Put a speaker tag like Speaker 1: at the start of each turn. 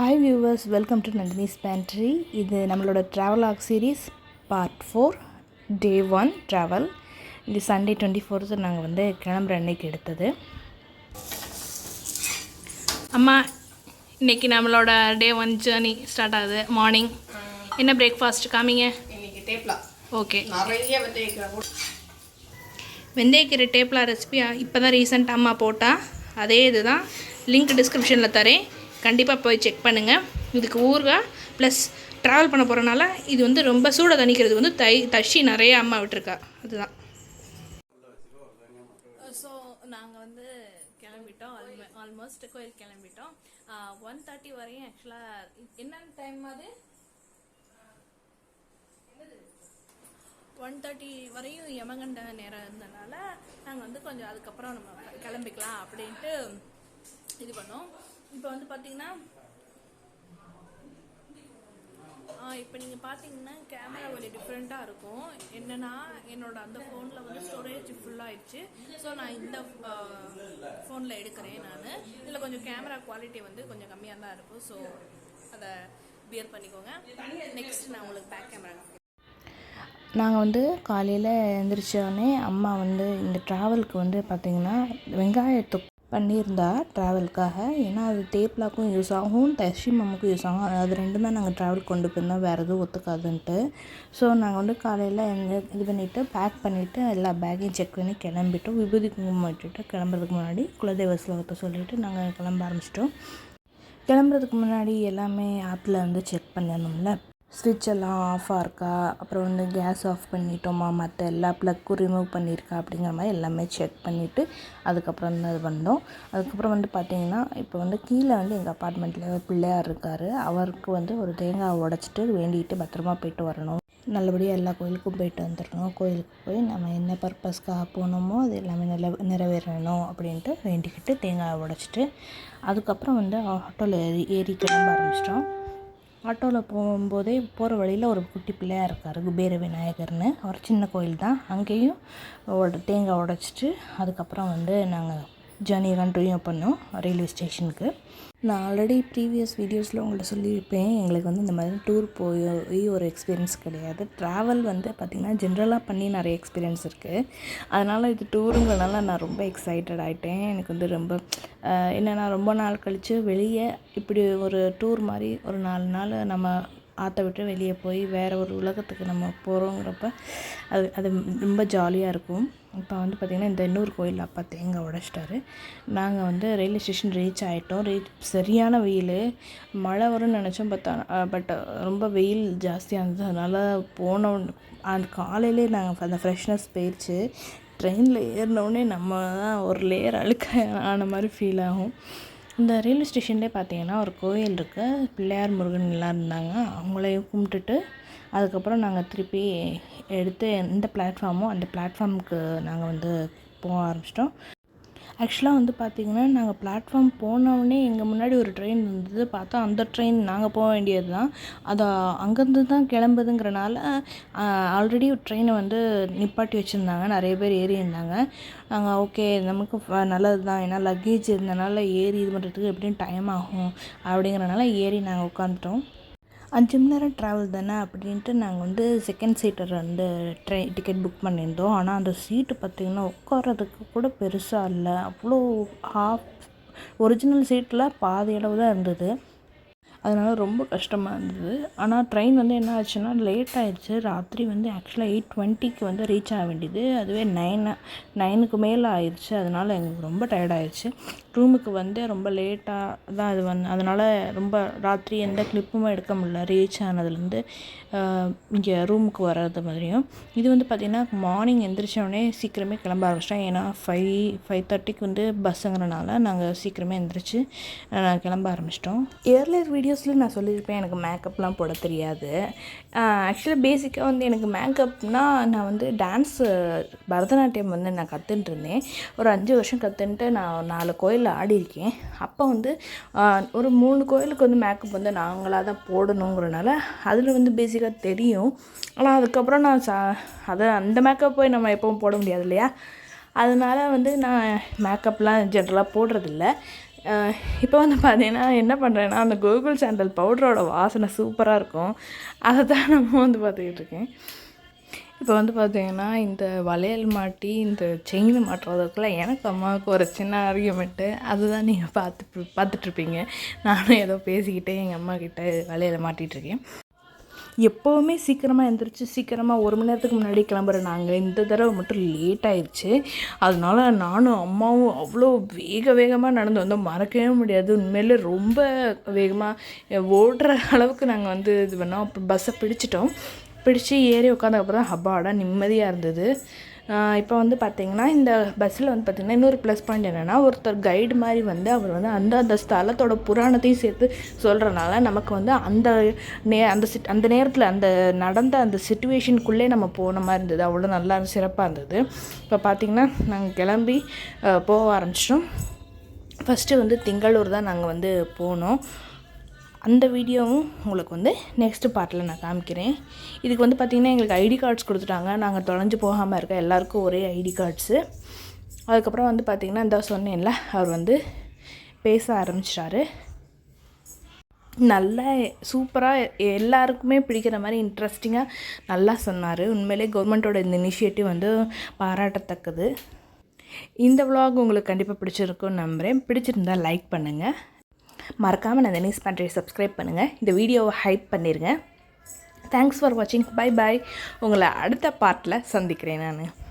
Speaker 1: Hi viewers welcome to Nandini's pantry இது நம்மளோட travel ஆக் series part four day one travel இது Sunday twenty fourth நாங்கள் வந்து கிளம்புற அன்னைக்கு எடுத்தது.
Speaker 2: அம்மா இன்னைக்கு நம்மளோட டே ஒன் ஜேர்னி ஸ்டார்ட் ஆகுது. மார்னிங் என்ன பிரேக்ஃபாஸ்ட் காமிங்க.
Speaker 3: இன்னைக்கு டேப்லா
Speaker 2: ஓகே
Speaker 3: நிறைய வெந்தயக்கீரை
Speaker 2: டேப்லா ரெசிபி இப்போ தான் ரீசெண்ட் அம்மா போட்டா. அதே இதுதான். லிங்க் டிஸ்கிரிப்ஷனில் தரேன். கண்டிப்பாக போய் செக் பண்ணுங்கள் இதுக்கு ஊறுகாய் ப்ளஸ் ட்ராவல் பண்ண போகிறனால இது வந்து ரொம்ப சூட தணிக்கிறது வந்து தை தஷி நிறைய அம்மா விட்டுருக்கா. அதுதான். ஸோ நாங்கள் வந்து கிளம்பிட்டோம். ஆல்மோஸ்ட் கோயில் கிளம்பிட்டோம். ஒன் தேர்ட்டி வரையும் ஆக்சுவலாக என்னென்ன டைம் அது? ஒன் தேர்ட்டி வரையும் யமகண்ட நேரம் இருந்தனால நாங்கள் வந்து கொஞ்சம் அதுக்கப்புறம் நம்ம கிளம்பிக்கலாம் அப்படின்ட்டு இது பண்ணோம். இப்போ வந்து பார்த்தீங்கன்னா இப்போ நீங்கள் பார்த்தீங்கன்னா கேமரா ஒரு டிஃப்ரெண்ட்டாக இருக்கும். என்னன்னா என்னோட அந்த ஃபோனில் வந்து ஸ்டோரேஜ் ஃபுல்லாகிடுச்சு ஸோ நான் இந்த ஃபோனில் எடுக்கிறேன் நான். இதில் கொஞ்சம் கேமரா குவாலிட்டி வந்து கொஞ்சம் கம்மியாக தான் இருக்கும். ஸோ அதை பியர் பண்ணிக்கோங்க. நெக்ஸ்ட் நான் உங்களுக்கு பேக் கேமரா
Speaker 1: நாங்கள் வந்து காலையில் எழுந்திரிச்சோடனே அம்மா வந்து இந்த ட்ராவலுக்கு வந்து பார்த்திங்கன்னா வெங்காயத்தை பண்ணியிருந்தா ட்ராவலுக்காக ஏன்னா அது தேப்லாக்கும் யூஸ் ஆகும் தஷி மம்முக்கும் யூஸ் ஆகும். அது ரெண்டும் தான் நாங்கள் ட்ராவல் கொண்டு போயிருந்தோம். வேறு எதுவும் ஒத்துக்காதுன்ட்டு. ஸோ நாங்கள் வந்து காலையில் எங்கே இது பண்ணிவிட்டு பேக் பண்ணிவிட்டு எல்லா பேக்கையும் செக் பண்ணி கிளம்பிட்டோம். விபூதி குங்குமம் விட்டுட்டு கிளம்புறதுக்கு முன்னாடி குலதெய்வ ஸ்லோகத்தை சொல்லிவிட்டு நாங்கள் கிளம்ப ஆரம்பிச்சிட்டோம். கிளம்புறதுக்கு முன்னாடி எல்லாமே ஆப்பில் வந்து செக் பண்ணணும்ல ஸ்விட்ச் எல்லாம் ஆஃபாக இருக்கா? அப்புறம் வந்து கேஸ் ஆஃப் பண்ணிட்டோமா? மற்ற எல்லா ப்ளக்கும் ரிமூவ் பண்ணியிருக்கா? அப்படிங்கிற மாதிரி எல்லாமே செக் பண்ணிவிட்டு அதுக்கப்புறம் தான் இது பண்ணோம் அதுக்கப்புறம் வந்து பார்த்திங்கன்னா இப்போ வந்து கீழே வந்து எங்கள் அப்பார்ட்மெண்ட்டில் பிள்ளையார் இருக்கார். அவருக்கு வந்து ஒரு தேங்காய் உடச்சிட்டு வேண்டிகிட்டு பத்திரமா போயிட்டு வரணும். நல்லபடியாக எல்லா கோயிலுக்கும் போயிட்டு வந்துடணும் கோயிலுக்கு போய் நம்ம என்ன பர்பஸ்க்காக போகணுமோ அது எல்லாமே நில நிறைவேறணும் அப்படின்ட்டு வேண்டிக்கிட்டு தேங்காய் உடச்சிட்டு அதுக்கப்புறம் வந்து ஆட்டோவில் ஏறி ஏறி கிளம்ப ஆரம்பிச்சிட்டோம். ஆட்டோவில் போகும்போதே போகிற வழியில் ஒரு குட்டி பிள்ளையாக இருக்கார் குபேர விநாயகர்னு. ஒரு சின்ன கோயில் தான் அங்கேயும் தேங்காய் உடச்சிட்டு அதுக்கப்புறம் வந்து நாங்கள் ஜேர்னி கண்டினியூ பண்ணோம் ரயில்வே ஸ்டேஷனுக்கு நான் ஆல்ரெடி ப்ரீவியஸ் வீடியோஸில் உங்கள்கிட்ட சொல்லியிருப்பேன் எங்களுக்கு வந்து இந்த மாதிரி டூர் போய் ஒரு எக்ஸ்பீரியன்ஸ் கிடையாது. ட்ராவல் வந்து பார்த்திங்கன்னா ஜென்ரலாக பண்ணி நிறைய எக்ஸ்பீரியன்ஸ் இருக்குது அதனால் இது டூருங்கிறனால நான் ரொம்ப எக்ஸைட்டட் ஆகிட்டேன் எனக்கு வந்து ரொம்ப என்னென்னா ரொம்ப நாள் கழித்து வெளியே இப்படி ஒரு டூர் மாதிரி ஒரு நாலு நாள் நம்ம ஆற்றை விட்டு வெளியே போய் வேறு ஒரு உலகத்துக்கு நம்ம போகிறோங்கிறப்ப அது அது ரொம்ப ஜாலியாக இருக்கும். இப்போ வந்து பார்த்திங்கன்னா இந்த இன்னொரு கோயில் அப்பா தேங்காய் உடச்சிட்டாரு. நாங்கள் வந்து ரயில்வே ஸ்டேஷன் ரீச் ஆகிட்டோம் ரீச் சரியான வெயில். மழை வரும்னு நினச்சோம் பட் பட் ரொம்ப வெயில் ஜாஸ்தியாக இருந்தது. அதனால் போன அந்த காலையிலே நாங்கள் அந்த ஃப்ரெஷ்னஸ் போயிடுச்சு ட்ரெயினில் ஏறினோடனே நம்ம தான் ஒரு லேயர் அழுக்க ஆன மாதிரி ஃபீல் ஆகும். இந்த ரயில்வே ஸ்டேஷன்லேயே பார்த்தீங்கன்னா ஒரு கோயில் இருக்குது பிள்ளையார் முருகன் எல்லாம் இருந்தாங்க. அவங்களையும் கும்பிட்டுட்டு அதுக்கப்புறம் நாங்கள் திருப்பி எடுத்து எந்த பிளாட்ஃபார்மோ அந்த பிளாட்ஃபார்முக்கு நாங்கள் வந்து போக ஆரம்பிச்சிட்டோம். ஆக்சுவலாக வந்து பார்த்திங்கன்னா நாங்கள் பிளாட்ஃபார்ம் போனோடனே எங்கள் முன்னாடி ஒரு ட்ரெயின் இருந்தது. பார்த்தா அந்த ட்ரெயின் நாங்கள் போக வேண்டியது தான் அதை அங்கேருந்து தான் கிளம்புதுங்கிறனால ஆல்ரெடி ட்ரெயினை வந்து நிப்பாட்டி வச்சுருந்தாங்க. நிறைய பேர் ஏறி இருந்தாங்க. நாங்கள் ஓகே நமக்கு நல்லது தான் ஏன்னா லக்கேஜ் இருந்தனால ஏறி இது பண்ணுறதுக்கு எப்படியும் டைம் ஆகும். அப்படிங்கிறனால ஏறி நாங்கள் உட்காந்துட்டோம் அஞ்சு மணி நேரம் ட்ராவல் தானே அப்படின்ட்டு நாங்கள் வந்து செகண்ட் சீட்டர் வந்து ட்ரெயின் டிக்கெட் புக் பண்ணியிருந்தோம். ஆனால் அந்த சீட்டு பார்த்திங்கன்னா உட்காரதுக்கு கூட பெருசாக இல்லை. அவ்வளோ ஹாஃப் ஒரிஜினல் சீட்டில் பாதி அளவு தான் இருந்தது. அதனால் ரொம்ப கஷ்டமாக இருந்தது. ஆனால் ட்ரெயின் வந்து என்ன ஆச்சுன்னா லேட் ஆயிடுச்சு. ராத்திரி வந்து ஆக்சுவலாக எயிட் டுவெண்ட்டிக்கு வந்து ரீச் ஆக வேண்டியது. அதுவே நைன் நைனுக்கு மேலே ஆயிடுச்சு. அதனால் எங்களுக்கு ரொம்ப டயர்ட் ஆயிடுச்சு. ரூமுக்கு வந்து ரொம்ப லேட்டாக தான் அது வந்து அதனால் ரொம்ப ராத்திரி எந்த கிளிப்புமே எடுக்க முடியல. ரீச் ஆனதுலேருந்து இங்கே ரூமுக்கு வர்றது மாதிரியும். இது வந்து பார்த்திங்கன்னா மார்னிங் எந்திரிச்சோடனே சீக்கிரமே கிளம்ப ஆரம்பிச்சிட்டோம் ஏன்னா ஃபைவ் ஃபைவ் தேர்ட்டிக்கு வந்து பஸ்ஸுங்கிறனால நாங்கள் சீக்கிரமே எந்திரிச்சு கிளம்ப ஆரம்பிச்சிட்டோம். இயர்லியர் வீடியோஸில் நான் சொல்லியிருப்பேன் எனக்கு மேக்கப்லாம் போட தெரியாது. ஆக்சுவலாக பேசிக்காக வந்து எனக்கு மேக்கப்னால் நான் வந்து டான்ஸு பரதநாட்டியம் வந்து நான் கற்றுன்ட்டு இருந்தேன் ஒரு அஞ்சு வருஷம் கற்றுன்ட்டு நான் நாலு கோயிலில் ஆடியிருக்கேன். அப்போ வந்து ஒரு மூணு கோயிலுக்கு வந்து மேக்கப் வந்து நாங்களாக தான் போடணுங்கிறனால அதில் வந்து பேசிக்காக தெரியும். ஆனால் அதுக்கப்புறம் நான் சா அதை அந்த மேக்கப் போய் நம்ம எப்பவும் போட முடியாது இல்லையா? அதனால் வந்து நான் மேக்கப்லாம் ஜென்ரலாக போடுறதில்ல. இப்போ வந்து பார்த்தீங்கன்னா என்ன பண்ணுறேன்னா அந்த கோகுல் சாண்டல் பவுடரோட வாசனை சூப்பராக இருக்கும். அதை தான் நம்ம வந்து பார்த்துக்கிட்டு இருக்கேன். இப்போ வந்து பார்த்தீங்கன்னா இந்த வளையல் மாட்டி இந்த செயின் மாட்டுறதுக்குள்ள எனக்கு அம்மாவுக்கு ஒரு சின்ன ஆர்கியூமெண்ட்டு அதுதான் நீங்கள் பார்த்து பார்த்துட்ருப்பீங்க நானும் ஏதோ பேசிக்கிட்டே எங்கள் அம்மா கிட்ட வளையலை மாட்டிகிட்ருக்கேன் எப்போவுமே சீக்கிரமாக எழுந்திரிச்சு சீக்கிரமாக ஒரு மணி நேரத்துக்கு முன்னாடி கிளம்புற நாங்கள் இந்த தடவை மட்டும் லேட் ஆயிடுச்சு. அதனால நானும் அம்மாவும் அவ்வளோ வேக வேகமாக நடந்து வந்தோம். மறக்கவே முடியாது. உண்மையிலே ரொம்ப வேகமாக ஓடுற அளவுக்கு நாங்கள் வந்து இது பண்ணோம். அப்போ பஸ்ஸை பிடிச்சிட்டோம். பிடிச்சி ஏறி உட்காந்ததுக்கப்புறம் தான் ஹப்பாடா நிம்மதியாக இருந்தது. இப்போ வந்து பார்த்திங்கன்னா இந்த பஸ்ஸில் வந்து பார்த்திங்கன்னா இன்னொரு ப்ளஸ் பாயிண்ட் என்னென்னா ஒருத்தர் கைடு மாதிரி வந்து அவர் வந்து அந்த அந்த ஸ்தலத்தோட புராணத்தையும் சேர்த்து சொல்கிறனால நமக்கு வந்து அந்த நே அந்த சிட் அந்த நேரத்தில் அந்த நடந்த அந்த சுச்சுவேஷனுக்குள்ளே நம்ம போன மாதிரி இருந்தது. அவ்வளோ நல்லா சிறப்பாக இருந்தது. இப்போ பார்த்திங்கன்னா நாங்கள் கிளம்பி போக ஆரம்பிச்சிட்டோம். ஃபஸ்ட்டு வந்து திங்களூர் தான் நாங்கள் வந்து போனோம். அந்த வீடியோவும் உங்களுக்கு வந்து நெக்ஸ்ட் பார்ட்டில் நான் காமிக்கிறேன். இதுக்கு வந்து பார்த்திங்கன்னா எங்களுக்கு ஐடி கார்ட்ஸ் கொடுத்துட்டாங்க. நாங்கள் தொலைஞ்சு போகாமல் இருக்க எல்லாருக்கும் ஒரே ஐடி கார்ட்ஸு அதுக்கப்புறம் வந்து பார்த்திங்கன்னா இந்த சொன்னேன்ல அவர் வந்து பேச ஆரம்பிச்சிட்டாரு. நல்லா சூப்பராக எல்லாருக்குமே பிடிக்கிற மாதிரி இன்ட்ரெஸ்டிங்காக நல்லா சொன்னார். உண்மையிலே கவர்மெண்ட்டோட இந்த இனிஷியேட்டிவ் வந்து பாராட்டத்தக்கது. இந்த விலாக் உங்களுக்கு கண்டிப்பாக பிடிச்சிருக்கும் நம்புகிறேன் பிடிச்சிருந்தா லைக் பண்ணுங்கள் மறக்காமல் நான் நியூஸ் பண்ணுறேன் சப்ஸ்கிரைப் பண்ணுங்கள் இந்த வீடியோவை ஹைப் பண்ணிடுங்க தேங்க்ஸ் ஃபார் வாட்சிங் பை பாய் உங்களை அடுத்த பார்ட்டில் சந்திக்கிறேன் நான்.